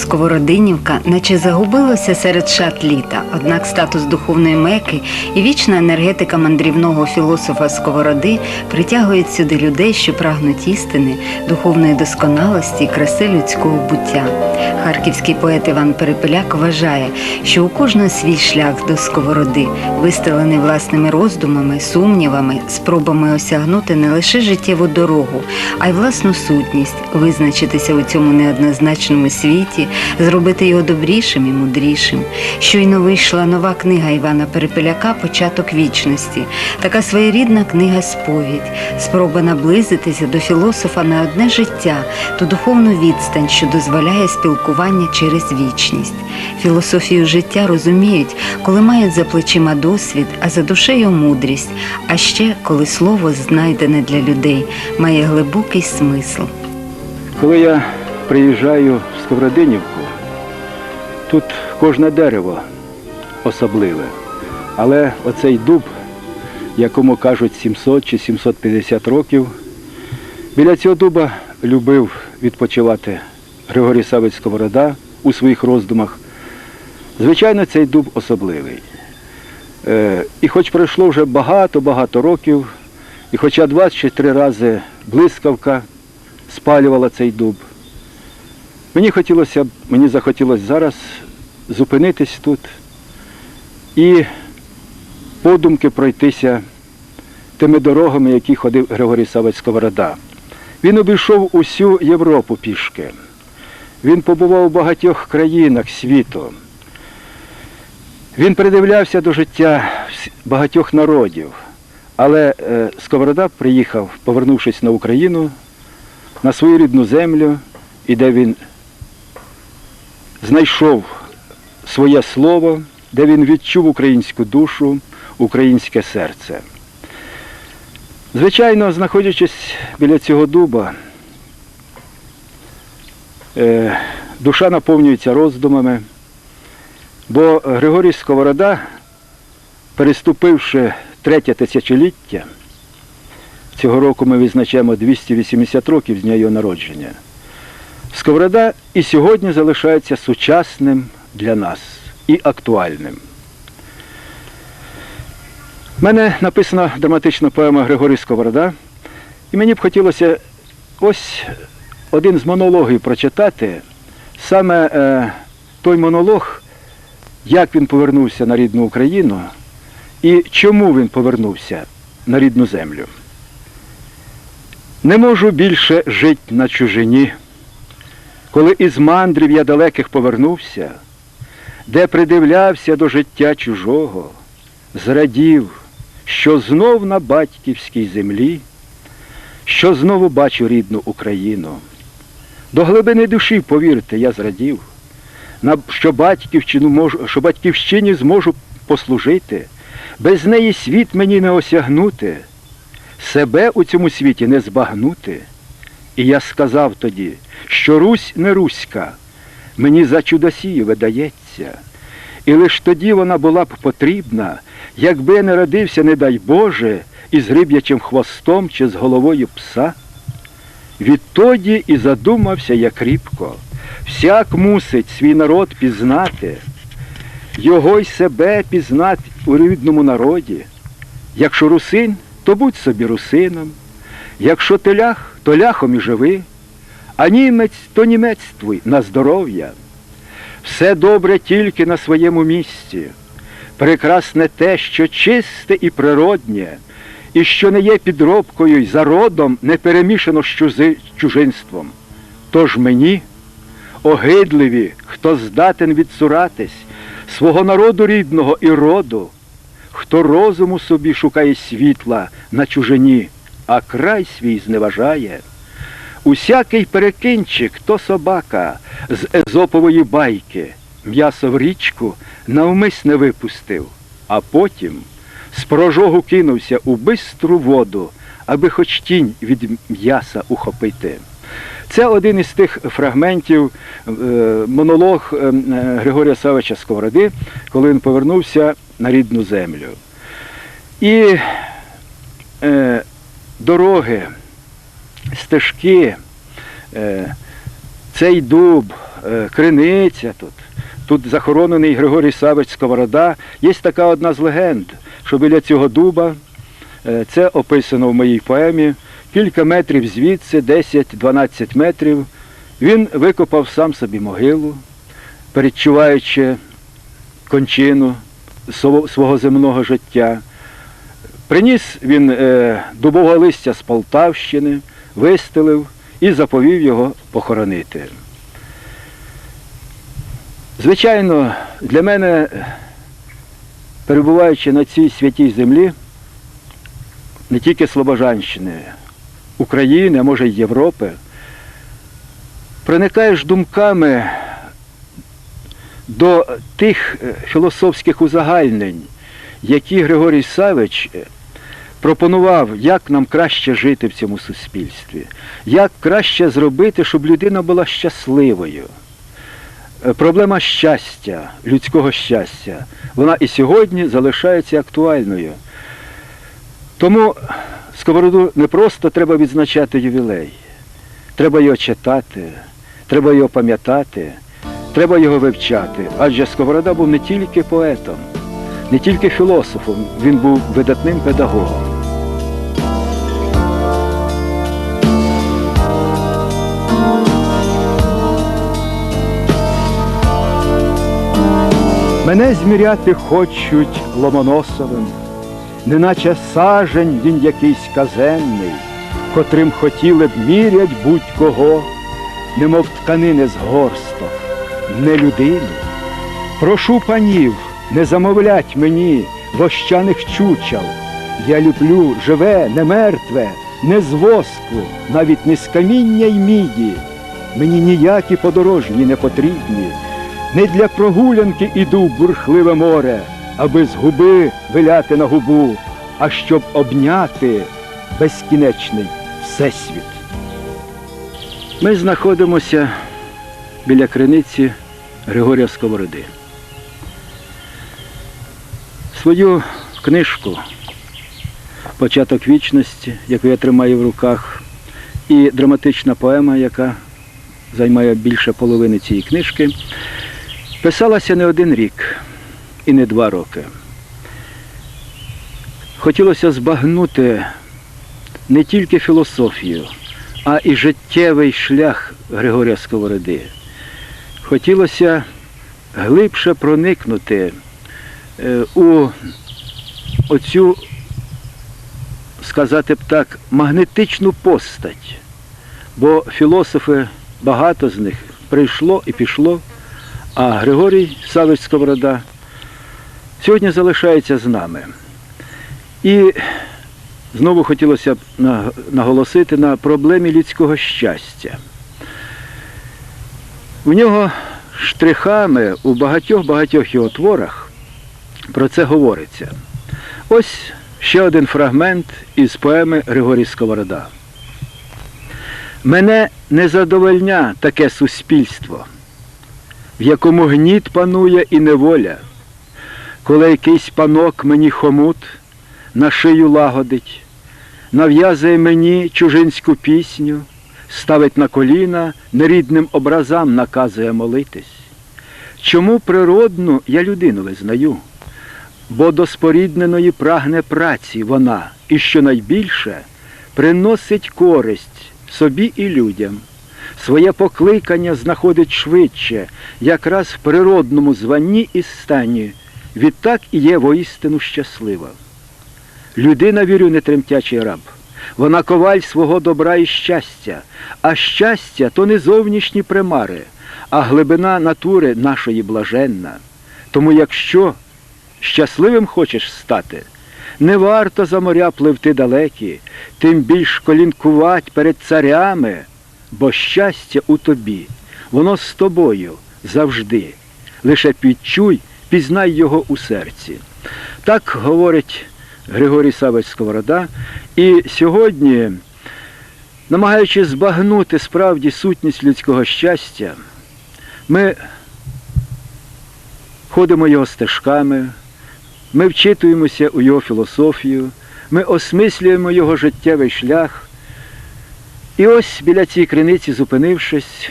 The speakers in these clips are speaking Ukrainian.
Сковородинівка наче загубилося серед шат літа, однак статус духовної меки і вічна енергетика мандрівного філософа Сковороди притягують сюди людей, що прагнуть істини, духовної досконалості і краси людського буття. Харківський поет Іван Перепеляк вважає, що у кожного свій шлях до сковороди, вистелений власними роздумами, сумнівами, спробами осягнути не лише життєву дорогу, а й власну сутність, визначитися у цьому неоднозначному світі, зробити його добрішим і мудрішим. Щойно вийшла нова книга Івана Перепеляка Початок вічності. Така своєрідна книга сповідь, спроба наблизитися до філософа на одне життя, ту духовну відстань, що дозволяє спілкування через вічність. Філософію життя розуміють, коли мають за плечима досвід, а за душею мудрість, а ще коли слово, знайдене для людей, має глибокий смисл. Коли я приїжджаю в Сковородинівку, тут кожне дерево особливе. Але оцей дуб, якому кажуть 700 чи 750 років, біля цього дуба любив відпочивати Григорій Савич Сковорода у своїх роздумах. Звичайно, цей дуб особливий. Е, І хоч пройшло вже багато-багато років, і хоча два чи три рази блискавка спалювала цей дуб, мені хотілося, б- мені захотілося зараз зупинитись тут і подумки пройтися тими дорогами, які ходив Григорій Савець Сковорода. Він обійшов усю Європу пішки. Він побував у багатьох країнах світу. Він придивлявся до життя багатьох народів. Але е, Сковорода приїхав, повернувшись на Україну, на свою рідну землю, і де він знайшов своє слово, де він відчув українську душу, українське серце. Звичайно, знаходячись біля цього дуба, е, душа наповнюється роздумами, бо Григорій Сковорода, переступивши третє тисячоліття, цього року ми відзначаємо 280 років з дня його народження, Сковорода і сьогодні залишається сучасним для нас і актуальним. У мене написана драматична поема Григорій Сковорода, і мені б хотілося ось один з монологів прочитати, саме е, той монолог, як він повернувся на рідну Україну і чому він повернувся на рідну землю. Не можу більше жить на чужині, коли із мандрів я далеких повернувся, де придивлявся до життя чужого, зрадів, що знов на батьківській землі, що знову бачу рідну Україну. До глибини душі, повірте, я зрадів, що батьківщину можу, що батьківщині зможу послужити, без неї світ мені не осягнути, себе у цьому світі не збагнути. І я сказав тоді, що Русь не Руська, мені за чудосію видається. І лиш тоді вона була б потрібна, якби я не родився, не дай Боже, із гриб'ячим хвостом чи з головою пса. Відтоді і задумався я кріпко, всяк мусить свій народ пізнати, його й себе пізнати у рідному народі. Якщо русин, то будь собі русином, якщо ти лях, то ляхом і живи, а німець, то німецтвуй на здоров'я. Все добре тільки на своєму місці. Прекрасне те, що чисте і природнє, і що не є підробкою й зародом, не перемішано з чужинством. Тож мені, огидливі, хто здатен відсуратись свого народу рідного і роду, хто розуму собі шукає світла на чужині, а край свій зневажає. Усякий перекинчик то собака з езопової байки, м'ясо в річку навмисне випустив, а потім з прожогу кинувся у бистру воду, аби хоч тінь від м'яса ухопити. Це один із тих фрагментів е, монолог е, Григорія Савича Сковороди, коли він повернувся на рідну землю. І е, дороги, стежки, е, цей дуб, е, криниця тут. Тут захоронений Григорій Савич Сковорода. Є така одна з легенд, що біля цього дуба, е, це описано в моїй поемі, кілька метрів звідси, 10-12 метрів, він викопав сам собі могилу, передчуваючи кончину свого земного життя. Приніс він е, дубового листя з Полтавщини, вистелив і заповів його похоронити. Звичайно, для мене, перебуваючи на цій святій землі, не тільки Слобожанщини, України, а може й Європи, проникаєш думками до тих е, філософських узагальнень, які Григорій Савич е, пропонував, як нам краще жити в цьому суспільстві, як краще зробити, щоб людина була щасливою. Е, Проблема щастя, людського щастя, вона і сьогодні залишається актуальною. Тому Сковороду не просто треба відзначати ювілей, треба його читати, треба його пам'ятати, треба його вивчати. Адже Сковорода був не тільки поетом, не тільки філософом, він був видатним педагогом. Мене зміряти хочуть ломоносовим, неначе сажень він якийсь казенний, котрим хотіли б мірять будь-кого, немов тканини з горсток, не людини. Прошу панів, не замовлять мені вощаних чучел. Я люблю живе, не мертве, не з воску, навіть не з каміння й міді. Мені ніякі подорожні не потрібні. Не для прогулянки іду в бурхливе море, аби з губи виляти на губу, а щоб обняти безкінечний всесвіт. Ми знаходимося біля криниці Григорія Сковороди. Свою книжку Початок вічності, яку я тримаю в руках, і драматична поема, яка займає більше половини цієї книжки, писалася не один рік і не два роки. Хотілося збагнути не тільки філософію, а і життєвий шлях Григорія Сковороди. Хотілося глибше проникнути е, у оцю, сказати б так, магнетичну постать. Бо філософи, багато з них прийшло і пішло, а Григорій Савич Сковорода сьогодні залишається з нами. І знову хотілося б наголосити на проблемі людського щастя. У нього штрихами у багатьох-багатьох його творах про це говориться. Ось ще один фрагмент із поеми Григорій Сковорода. Мене не задовольня таке суспільство, в якому гніт панує і неволя, коли якийсь панок мені хомут на шию лагодить, нав'язує мені чужинську пісню, ставить на коліна, нерідним образам наказує молитись. Чому природну я людину визнаю? Бо до спорідненої прагне праці вона, і що найбільше приносить користь собі і людям. Своє покликання знаходить швидше, якраз в природному званні і стані, відтак і є воістину щаслива. Людина, вірю, не тремтячий раб. Вона коваль свого добра і щастя, а щастя то не зовнішні примари, а глибина натури нашої блаженна. Тому якщо щасливим хочеш стати, не варто за моря пливти далекі, тим більш колінкувать перед царями, бо щастя у тобі, воно з тобою завжди. Лише підчуй, пізнай його у серці. Так говорить Григорій Савич Сковорода. І сьогодні, намагаючись збагнути справді сутність людського щастя, ми ходимо його стежками, ми вчитуємося у його філософію, ми осмислюємо його життєвий шлях. І ось біля цієї криниці, зупинившись,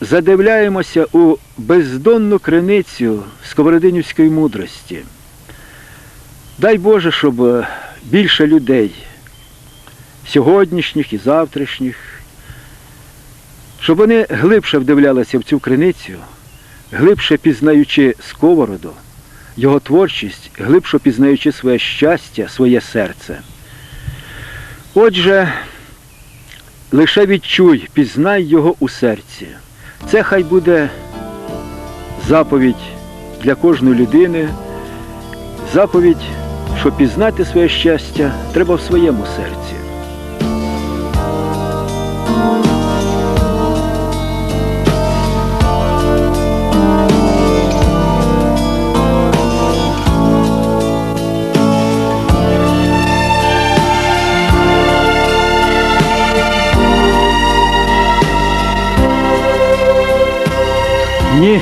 задивляємося у бездонну криницю сковородинівської мудрості. Дай Боже, щоб е, більше людей, сьогоднішніх і завтрашніх, щоб вони глибше вдивлялися в цю криницю, глибше пізнаючи сковороду, його творчість, глибше пізнаючи своє щастя, своє серце. Отже, лише відчуй, пізнай його у серці. Це хай буде заповідь для кожної людини, заповідь, що пізнати своє щастя треба в своєму серці. Ні,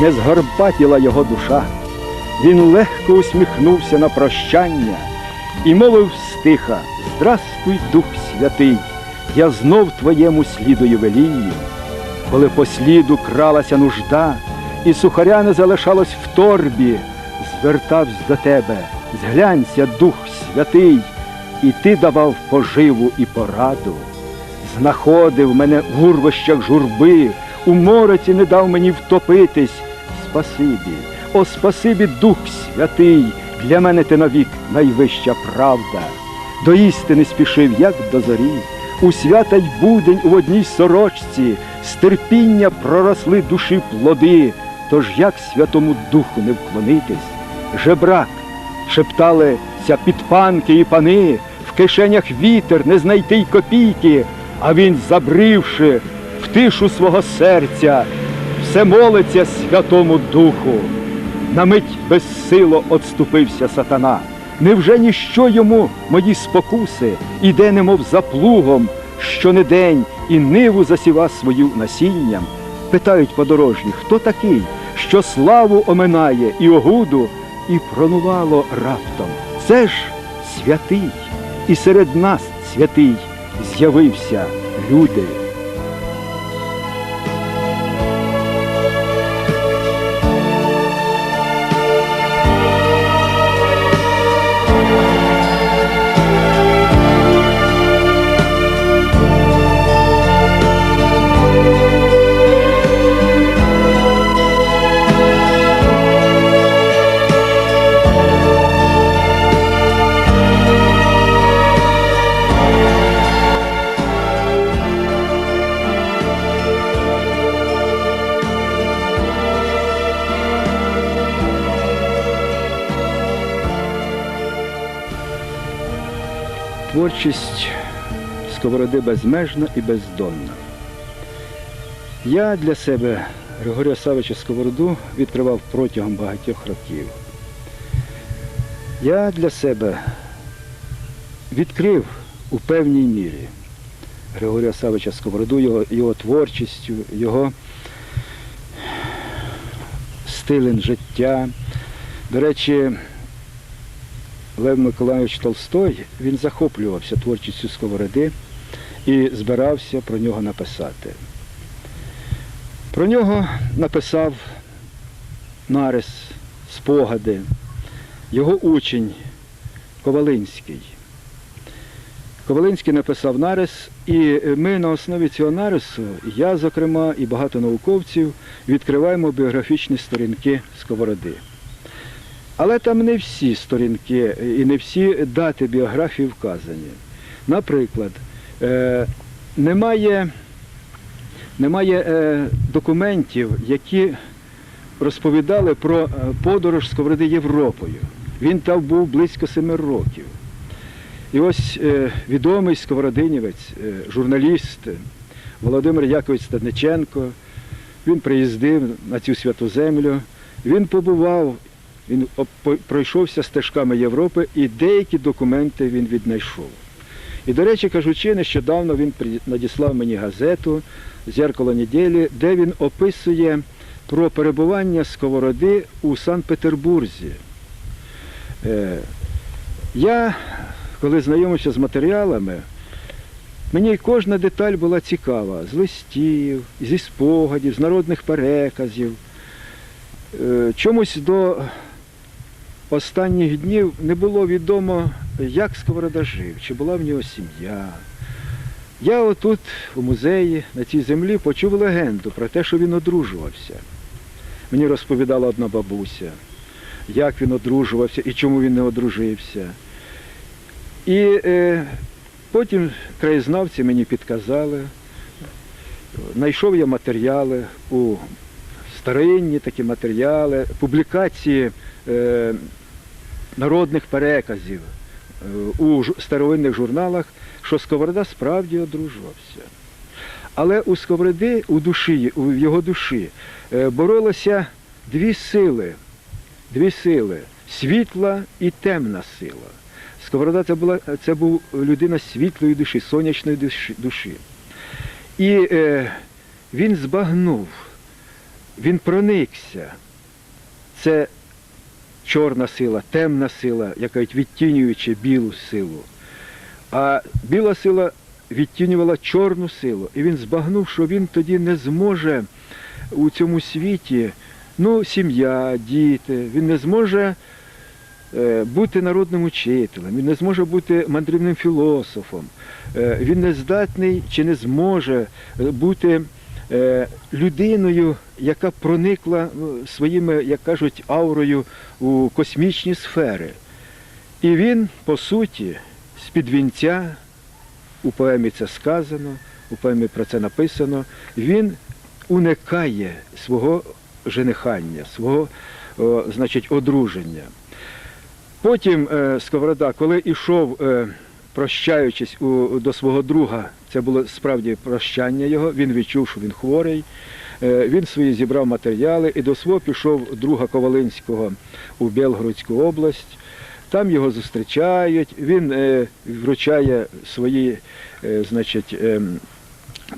не згорбатіла його душа. Він легко усміхнувся на прощання і мовив стиха Здрастуй, Дух Святий, я знов твоєму слідую велінню. Коли по сліду кралася нужда, і сухаря не залишалось в торбі, звертавсь до тебе, зглянься, Дух Святий, і ти давав поживу і пораду знаходив мене в урвищах журби, у мороці не дав мені втопитись. Спасибі, о, спасибі, Дух Святий, для мене ти навік найвища правда. До істини спішив, як до зорі, у свята й будень у одній сорочці, з терпіння проросли душі плоди, тож як святому духу не вклонитись? Жебрак, шепталися підпанки і пани, в кишенях вітер не знайти й копійки, а він, забривши в тишу свого серця, все молиться Святому Духу. На мить безсило отступився сатана. Невже ніщо йому мої спокуси іде, немов за плугом, що не день і ниву засіва свою насінням? Питають подорожні, хто такий, що славу оминає і огуду, і пронувало раптом. Це ж святий, і серед нас святий з'явився люди. Творчість сковороди безмежна і бездонна. Я для себе Григорія Савича Сковороду відкривав протягом багатьох років. Я для себе відкрив у певній мірі Григорія Савича Сковороду, його, його творчістю, його стилем життя. До речі, Лев Миколайович Толстой, він захоплювався творчістю Сковороди і збирався про нього написати. Про нього написав нарис, спогади, його учень Ковалинський. Ковалинський написав нарис, і ми на основі цього нарису, я, зокрема, і багато науковців, відкриваємо біографічні сторінки Сковороди. Але там не всі сторінки і не всі дати біографії вказані. Наприклад, е, немає, немає е, документів, які розповідали про е, подорож Сковороди Європою. Він там був близько семи років. І ось відомий сковородинівець, журналіст Володимир Якович Стадниченко, він приїздив на цю святу землю, він побував він пройшовся стежками Європи і деякі документи він віднайшов. І, до речі, кажучи, нещодавно він надіслав мені газету Зеркало неділі, де він описує про перебування сковороди у Санкт-Петербурзі. Е, Я, коли знайомився з матеріалами, Мені кожна деталь була цікава з листів, зі спогадів, з народних переказів. Е, Чомусь до останніх днів не було відомо, як Сковорода жив, чи була в нього сім'я. Я отут, у музеї, на цій землі, почув легенду про те, що він одружувався. Мені розповідала одна бабуся, як він одружувався і чому він не одружився. І е, потім краєзнавці мені підказали, знайшов я матеріали у старинні такі матеріали, публікації е, народних переказів е, у старовинних журналах, що Сковорода справді одружувався. Але у Сковороди, у душі, у його душі е, боролися дві сили, дві сили світла і темна сила. Сковорода це була це був людина світлої душі, сонячної душі. І е, він збагнув, він проникся. Це чорна сила, темна сила, яка відтінюючи білу силу. А біла сила відтінювала чорну силу. І він збагнув, що він тоді не зможе у цьому світі, ну, сім'я, діти, він не зможе е, бути народним учителем, він не зможе бути мандрівним філософом, е, він не здатний чи не зможе бути людиною, яка проникла ну, своїми, як кажуть, аурою у космічні сфери. І він, по суті, з-під вінця, у поемі це сказано, у поемі про це написано, він уникає свого женихання, свого значить, одруження. Потім е, Сковорода, коли йшов, е, прощаючись у, до свого друга, це було справді прощання його, він відчув, що він хворий. Е, він свої зібрав матеріали і до свого пішов друга Ковалинського у Білгородську область. Там його зустрічають, він е, вручає свої е, значить,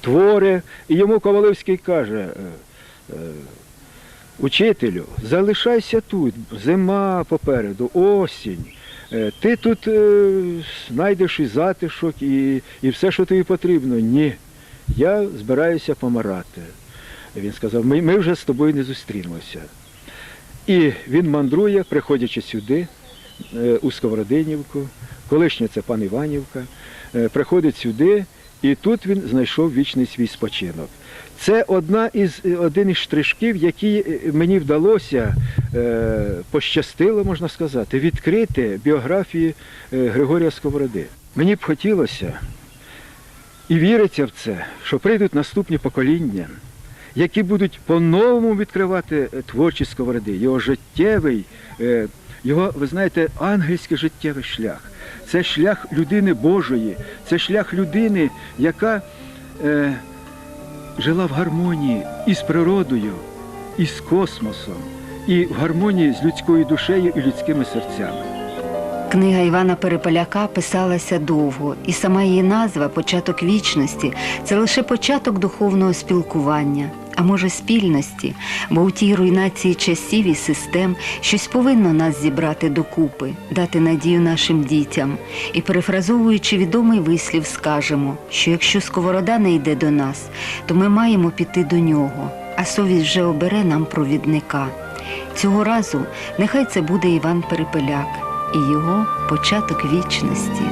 твори, і йому Коваливський каже, учителю, залишайся тут, зима попереду, осінь. Е, Ти тут е, знайдеш і затишок, і, і все, що тобі потрібно. Ні, я збираюся помирати. Він сказав, ми, ми вже з тобою не зустрінемося. І він мандрує, приходячи сюди, е, у Сковородинівку, колишня це пан Іванівка, приходить сюди, і тут він знайшов вічний свій спочинок. Це одна із, один із штришків, які е, мені вдалося, е, пощастило, можна сказати, відкрити біографії е, Григорія Сковороди. Мені б хотілося і віриться в це, що прийдуть наступні покоління, які будуть по-новому відкривати е, творчість Сковороди, його життєвий, е, його, ви знаєте, ангельський життєвий шлях. Це шлях людини Божої, це шлях людини, яка е, жила в гармонії із природою, і з космосом, і в гармонії з людською душею і людськими серцями. Книга Івана Переполяка писалася довго, і сама її назва Початок вічності це лише початок духовного спілкування, а може спільності, бо у тій руйнації часів і систем щось повинно нас зібрати докупи, дати надію нашим дітям. І перефразовуючи відомий вислів, скажемо, що якщо сковорода не йде до нас, то ми маємо піти до нього, а совість вже обере нам провідника. Цього разу нехай це буде Іван Перепеляк і його початок вічності.